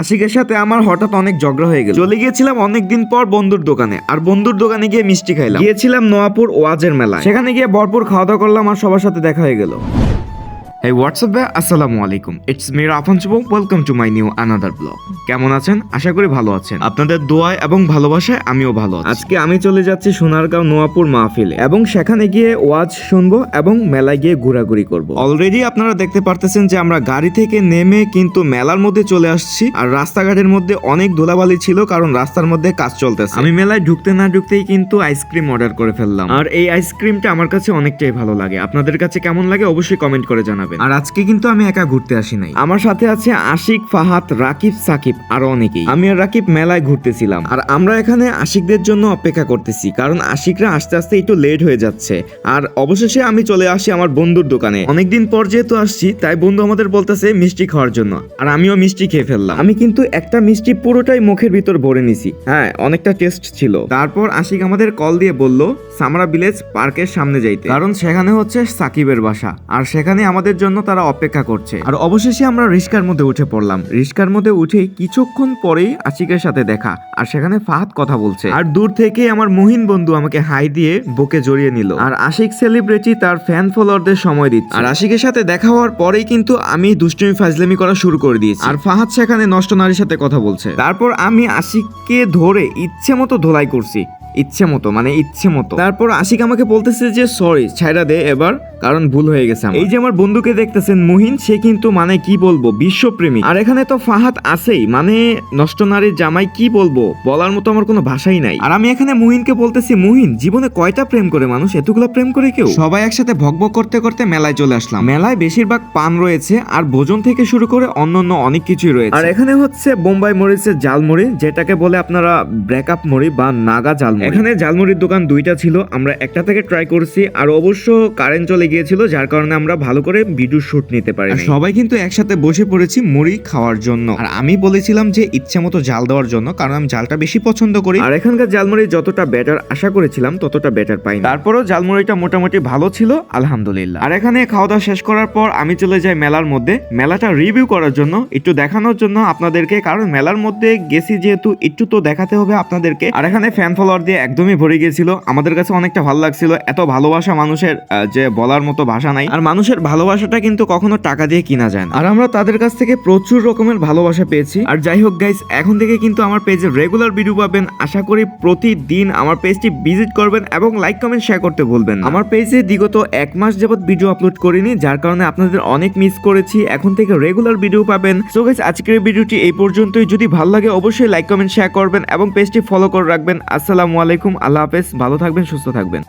আশিকের সাথে আমার হঠাৎ অনেক ঝগড়া হয়ে গেল। চলে গিয়েছিলাম অনেকদিন পর বন্ধুর দোকানে আর বন্ধুর দোকানে গিয়ে মিষ্টি খাইলাম। গিয়েছিলাম নোয়াপুর ওয়াজের মেলা সেখানে গিয়ে ভরপুর খাওয়া দাওয়া করলাম আর সবার সাথে দেখা হয়ে গেল। এই হোয়াটসঅ্যাপ ভাই আসসালামু আলাইকুম it's Mir Afan Shuvo welcome to my new another blog কেমন আছেন? আশা করি ভালো আছেন। আপনাদের দোয়ায় এবং ভালোবাসায় আমিও ভালো আছি। আজকে আমি চলে যাচ্ছি সোনারগাঁও নোয়াপুর মাহফিলে এবং সেখানে গিয়ে ওয়াজ শুনব এবং মেলায় গিয়ে ঘোরাঘুরি করব। অলরেডি আপনারা দেখতে পারতেছেন যে আমরা গাড়ি থেকে নেমে কিন্তু মেলার মধ্যে চলে আসছি আর রাস্তাঘাটের মধ্যে অনেক ধুলাবালি ছিল কারণ রাস্তার মধ্যে কাজ চলতেছে। আমি মেলায় ঢুকতে না ঢুকতেই কিন্তু আইসক্রিম অর্ডার করে ফেললাম। আর এই আইসক্রিমটা আমার কাছে অনেকটাই ভালো লাগে। আপনাদের কাছে কেমন লাগে অবশ্যই কমেন্ট করে জানাবেন। আর আজকে কিন্তু আমি একা ঘুরতে আসি নাই। আমার সাথে আছে আশিক ফাহাত রাকিব সাকিব আরও অনেকেই। আমি আর রাকিব মেলায় ঘুরতেছিলাম। আর আমরা এখানে আশিকদের জন্য অপেক্ষা করতেছি কারণ আশিকরা আস্তে আস্তে একটু লেট হয়ে যাচ্ছে। আর অবশেষে আমি চলে আসি আমার বন্ধুর দোকানে। অনেকদিন পর যেহেতু আসছি তাই বন্ধু আমাদের বলতেছে মিষ্টি খাওয়ার জন্য। আর আমিও মিষ্টি খেয়ে ফেললাম। আমি কিন্তু একটা মিষ্টি পুরোটাই মুখের ভিতর ভরে নিছি। হ্যাঁ অনেকটা টেস্ট ছিল। তারপর আশিক আমাদের কল দিয়ে বলল সামরা ভিলেজ পার্কের সামনে যাইতে। কারণ সেখানে হচ্ছে সাকিবের বাসা। আর সেখানে আমাদের জন্য তারা অপেক্ষা করছে। আর অবশেষে আমরা রিস্কার মধ্যে উঠে পড়লাম। রিস্কার মধ্যে উঠে কিছুক্ষণ পরেই আশিকের সাথে দেখা। আর সেখানে ফাহাদ কথা বলছে। আর দূর থেকে আমার মহিন বন্ধু আমাকে হাই দিয়ে বুকে জড়িয়ে নিল। আর আশিক সেলিব্রিটি তার ফ্যান ফলোয়ারদের সময় দিচ্ছে। আর আশিকের সাথে দেখা হওয়ার পরেই কিন্তু আমি দুষ্টুমি, ফাজলামি করা শুরু করে দিয়েছি। আর ফাহাদ সেখানে নষ্ট নারীর সাথে কথা বলছে। তারপর আমি আশিককে ধরে ইচ্ছে মতো ধোলাই করছি। ইচ্ছে মতো মানে ইচ্ছে মতো। তারপর আশিক আমাকে বলতেছে যে সরি ছাইরা দে, এবার কারণ ভুল হয়ে গেছে আমার। এই যে আমার বন্ধুকে দেখতেছেন মুহিন সে কিন্তু মানে কি বলব বিশ্বপ্রেমী আর এখানে তো ফাহাদ আছেই মানে নষ্ট নারীর জামাই কি বলব বলার মতো আমার কোনো ভাষাই নাই। আর আমি এখানে মুহিনকে বলতেছি মুহিন জীবনে কয়টা প্রেম করে মানুষ? এতগুলো প্রেম করে কেউ? সবাই একসাথে ভকভক করতে করতে মেলায় চলে আসলাম। মেলায় বেশিরভাগ পান রয়েছে আর ভোজন থেকে শুরু করে অন্যান্য অনেক কিছুই রয়েছে। আর এখানে হচ্ছে বোম্বাই মরিচের জালমুড়ি যেটাকে বলে আপনারা ব্রেকআপ মুড়ি বা নাগা জালমুড়ি এখানে জালমুড়ির দোকান দুইটা ছিল আমরা একটা থেকে ট্রাই করছি আর অবশ্য কারেন্ট চলে গিয়েছিল যার কারণে আমরা ভালো করে ভিডিও শুট নিতে পারি সবাই কিন্তু একসাথে বসে পড়েছি মুড়ি খাওয়ার জন্য। আর আমি বলেছিলাম যে ইচ্ছে মতো জাল দেওয়ার জন্য কারণ আমি জালটা বেশি পছন্দ করি। আর এখানকার জালমুড়ি যতটা বেটার আশা করেছিলাম ততটা বেটার পাই তারপরও জালমুড়িটা মোটামুটি ভালো ছিল আলহামদুলিল্লাহ। আর এখানে খাওয়া দাওয়া শেষ করার পর আমি চলে যাই মেলার মধ্যে। মেলাটা রিভিউ করার জন্য একটু দেখানোর জন্য আপনাদেরকে কারণ মেলার মধ্যে গেছি যেহেতু একটু তো দেখাতে হবে আপনাদেরকে। আর এখানে ফ্যান ফলোয়ার দিয়ে একদমই ভরে গিয়েছিল। আমাদের কাছে অনেকটা ভালো লাগছিল। এত ভালোবাসা মানুষের যে বলার মতো ভাষা নাই। আর মানুষের ভালোবাসাটা কিন্তু কখনো টাকা দিয়ে কিনা যায় না। আর আমরা তাদের কাছ থেকে প্রচুর রকমের ভালোবাসা পেয়েছি। আর যাই হোক গাইস এখন থেকে কিন্তু আমার পেজে রেগুলার ভিডিও পাবেন। আশা করি প্রতিদিন আমার পেজটি ভিজিট করবেন এবং লাইক কমেন্ট শেয়ার করতে ভুলবেন না। আমার পেজে বিগত এক মাস যাবত ভিডিও আপলোড করিনি, যার কারণে আপনাদের অনেক মিস করেছি। এখন থেকে রেগুলার ভিডিও পাবেন। সো গাইস আজকের ভিডিওটি এই পর্যন্তই। যদি ভালো লাগে, অবশ্যই লাইক কমেন্ট শেয়ার করবেন এবং পেজটি ফলো করে রাখবেন। আসসালামু আলাইকুম, আল্লাহ হাফেজ। ভালো থাকবেন, সুস্থ থাকবেন।